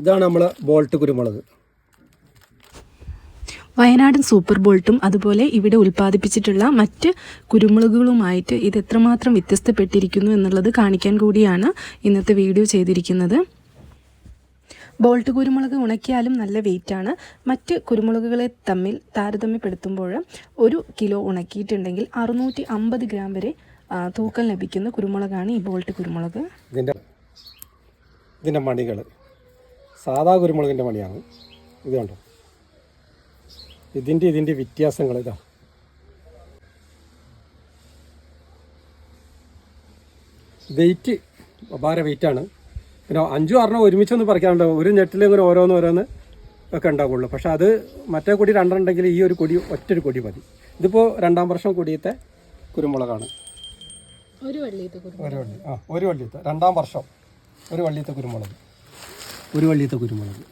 ഇതാണ് നമ്മളെ ബോൾട്ട് കുരുമുളക്. വയനാടൻ സൂപ്പർ ബോൾട്ടും അതുപോലെ ഇവിടെ ഉൽപ്പാദിപ്പിച്ചിട്ടുള്ള മറ്റ് കുരുമുളകുകളുമായിട്ട് ഇത് എത്രമാത്രം വ്യത്യസ്തപ്പെട്ടിരിക്കുന്നു എന്നുള്ളത് കാണിക്കാൻ കൂടിയാണ് ഇന്നത്തെ വീഡിയോ ചെയ്തിരിക്കുന്നത്. ബോൾട്ട് കുരുമുളക് ഉണക്കിയാലും നല്ല വെയിറ്റാണ്. മറ്റ് കുരുമുളകുകളെ തമ്മിൽ താരതമ്യപ്പെടുത്തുമ്പോൾ ഒരു കിലോ ഉണക്കിയിട്ടുണ്ടെങ്കിൽ അറുന്നൂറ്റി അമ്പത് ഗ്രാം വരെ തൂക്കം ലഭിക്കുന്ന കുരുമുളകാണ് ഈ ബോൾട്ട് കുരുമുളക്. ഇതിന്റെ ഇതിന്റെ മണികൾ സാധാ കുരുമുളകിന്റെ മണിയാണ്. ഇത് കണ്ടോ? ഇതിന്റെ ഇതിന്റെ വ്യത്യാസങ്ങൾ ഇതാ. വെയിറ്റ് അപാര വെയിറ്റാണ് പിന്നെ അഞ്ചും ആറിനോ ഒരുമിച്ചൊന്നും പറിക്കാനുണ്ടാവും ഒരു ഞെട്ടിൽ ഇങ്ങനെ ഓരോന്ന് ഓരോന്ന് ഒക്കെ ഉണ്ടാവുള്ളൂ. പക്ഷെ അത് മറ്റേ കൊടി രണ്ടുണ്ടെങ്കിൽ ഈ ഒരു കൊടി ഒറ്റൊരു കൊടി മതി. ഇതിപ്പോൾ രണ്ടാം വർഷം കൊടിയത്തെ കുരുമുളകാണ്. ഒരു വള്ളിയത്തെ ഒരു വള്ളി ആ ഒരു വള്ളിയത്തെ. രണ്ടാം വർഷം ഒരു വള്ളിയത്തെ കുരുമുളക്. ഒരു വള്ളിയത്തെ കുരുമുളക്.